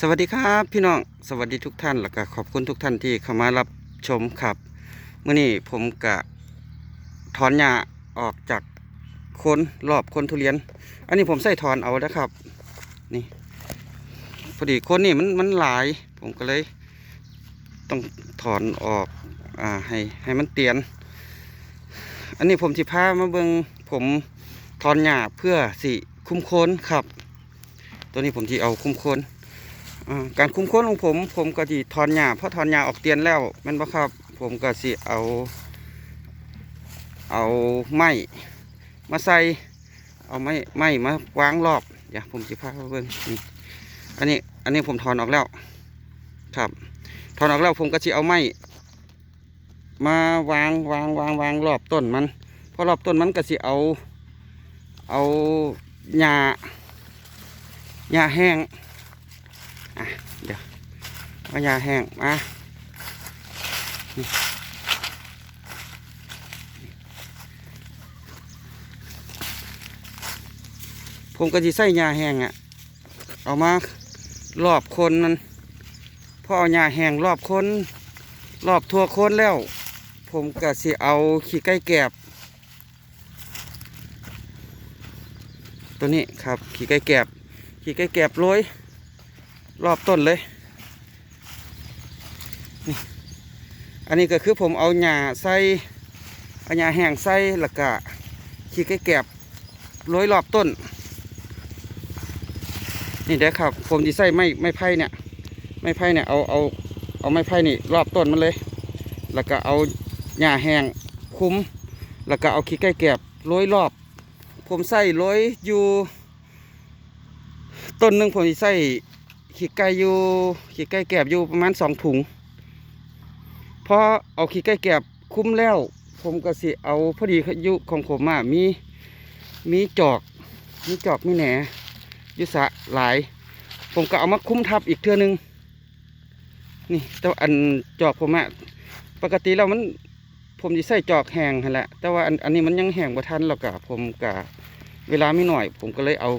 สวัสดีครับพี่น้องสวัสดีทุกท่านแล้วก็ขอบคุณทุกท่านที่เข้ามารับชมครับเมื่อนี้ผมกะถอนหญ้าออกจากโคนรอบโคนทุเรียน อันนี้ผมใส่ถอนเอานะครับ นี่พอดีโคนนี่มันมันหลาย ผมก็เลย ต้องถอนออกอ่าให้ให้มันเตียน อันนี้ผมสิพามาเบิงผมถอนหญ้าเพื่อสิคุ้มโคนครับ ตัวนี้ผมที่เอาคุ้มโคน การคุ้มค้นของผมผมก็สิถอนหญ้าเพราะถอนหญ้าออกเตียนแล้วแม่นบ่ครับ ผมก็สิเอาเอาไม้มาใส่เอาไม้ไม้มาวางรอบเดี๋ยวผมสิพาไปเบิ่งนี่อันนี้อันนี้ผมถอนออกแล้วครับ ถอนออกแล้วผมก็สิเอาไม้มาวางวางวางวางรอบต้นมันเพราะรอบต้นมันก็สิเอาเอาหญ้าหญ้าแห้ง อะเดี๋ยวเอายาแห้งมาผมก็จะใส่ยาแห้งอะ เอามารอบคนมันพอเอายาแห้งรอบคนรอบทั่วคนแล้ว ผมก็สิเอาขี้ไก่แกบ ตัวนี้ครับขี้ไก่แกบขี้ไก่แกบโรย รอบต้นเลยนี่อันนี้ก็คือผมเอาหญ้าใส่เอาหญ้าแห้งใส่แล้วก็ขี้ไก่แกบโรยรอบต้น นี่เด้ครับ ผมจะใส่ไม้ไม้ไผ่เนี่ยไม้ไผ่เนี่ยเอาเอาเอาไม้ไผ่นี่รอบต้นมันเลย แล้วก็เอาหญ้าแห้งคุ้ม แล้วก็เอาขี้ไก่แกบโรยรอบ ผมใส่โรยอยู่ ต้นหนึ่งผมจะใส่ ขี้ไก่อยู่ขี้ไก่แกบอยู่ประมาณสองถุงพอเอาขี้ไก่แกบคุ้มแล้ว ผมก็สิเอาพอดีอยู่ของผมอะมีมีจอกมีจอกมีแหนยุสะหลาย ผมก็เอามาคุ้มทับอีกเทื่อนึงนี่แต่ว่าอันจอกผมอะปกติแล้วมันผมจะใส่จอกแห้งหั่นแหละแต่ว่าอันอันนี้มันยังแห้งบ่ทันแล้วก็ผมก็เวลาไม่หน่อย ผมก็เลยเอา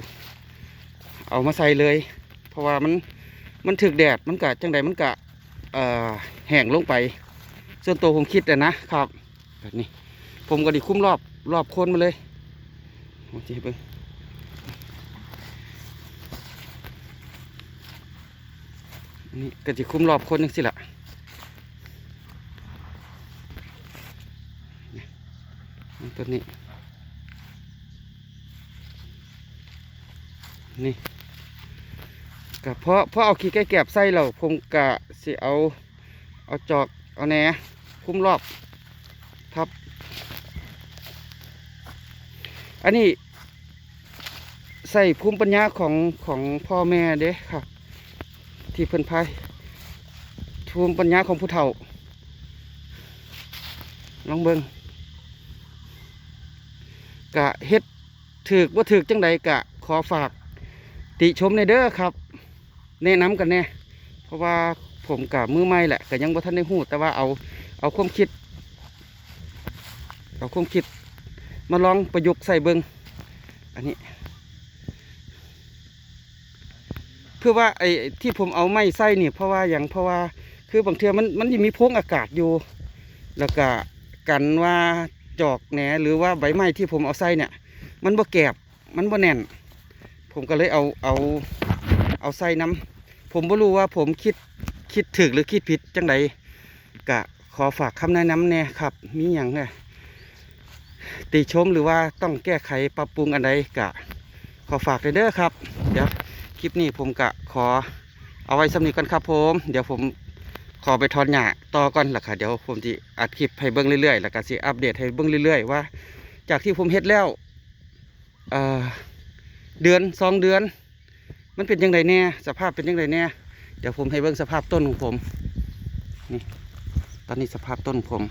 เอามาใส่เลย เพราะว่ามัน มันถึกแดดมันกะจังใดมันกะแห้งลงไป ส่วนตัวผมคิดอะนะครับ แบบนี้ ผมก็ดิคุ้มรอบรอบโคนมาเลยโอเคเบิ้งนี่ก็จะคุ้มรอบโคนนึงสิละตัวนี้ นี่ ก็เพราะเพราะเอาขี้ไก่แกบใส่เราผมกะสิเอาเอาจอกเอาแหนคุ้มรอบทับ อันนี้ใส่ภูมิปัญญาของของพ่อแม่เด้ครับ ที่เพิ่นพายภูมิปัญญาของผู้เฒ่าลองเบิงกะเฮ็ดถือว่าถือจังใดกะขอฝากติชมในเด้อครับ แนะนำกันแน่เพราะว่าผมกับมือใหม่แหละก็ยังบ่ทันได้หูแต่ว่าเอาเอาความคิด เอาความคิด มาลองประยุกต์ใส่เบิงอันนี้ เพื่อว่าไอ้ที่ผมเอาไม้ใส่นี่ยเพราะว่าอย่างเพราะว่าคือบางเทื่อมันมันยังมีพงอากาศอยู่ แล้วก็กันว่าจอกแหนหรือว่าใบไม้ที่ผมเอาใส่เนี่ย มันบ่แกบมันบ่แน่น ผมก็เลยเอาเอา เอาใส่น้ำผมไม่รู้ว่าผมคิดคิดถึกหรือคิดผิดจังใดกะขอฝากคำแนะนำแน่ครับ มีอย่างไงติชมหรือว่าต้องแก้ไขปรับปรุงอันใดกะ ขอฝากเลยเด้อครับ เดี๋ยวคลิปนี้ผมกะขอเอาไว้สำนีกันครับผม เดี๋ยวผมขอไปทอนหญ้าต่อก่อนล่ะค่ะ เดี๋ยวผมจะอัดคลิปให้เบิ้งเรื่อยๆ แล้วก็สิอัปเดตให้เบิ้งเรื่อยๆ ว่า จากที่ผมเฮ็ดแล้วเเดือนสองเดือน มันเป็นยังไงแน่สภาพเป็นยังไงแน่เดี๋ยวผมให้เบิ่งสภาพต้นของผมนี่ตอนนี้สภาพต้นผม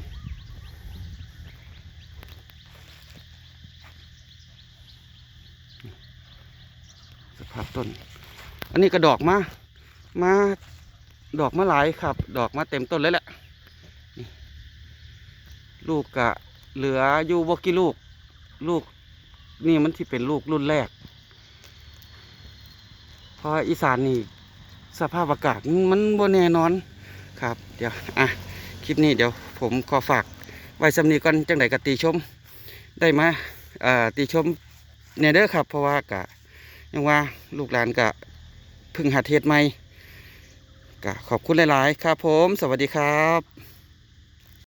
สภาพต้น อันนี้ก็ดอกมา มาดอกมาหลายครับ ดอกมาเต็มต้นเลยแหละลูกกะเหลืออยู่บกี่ลูก ลูกนี่มันที่เป็นลูกรุ่นแรก เพราะอีสานนี่สภาพอากาศมันบ่แน่นอนครับ เดี๋ยวอะคลิปนี้เดี๋ยวผมขอฝากไว้สำนีก่อนจังไดกติชม ได้มาอ่าติชมเนเด้อครับ เพราะว่ากะยังว่าลูกหลานกะพึ่งหัดเทศใหม่กะขอบคุณหลาย ๆ ครับผม สวัสดีครับ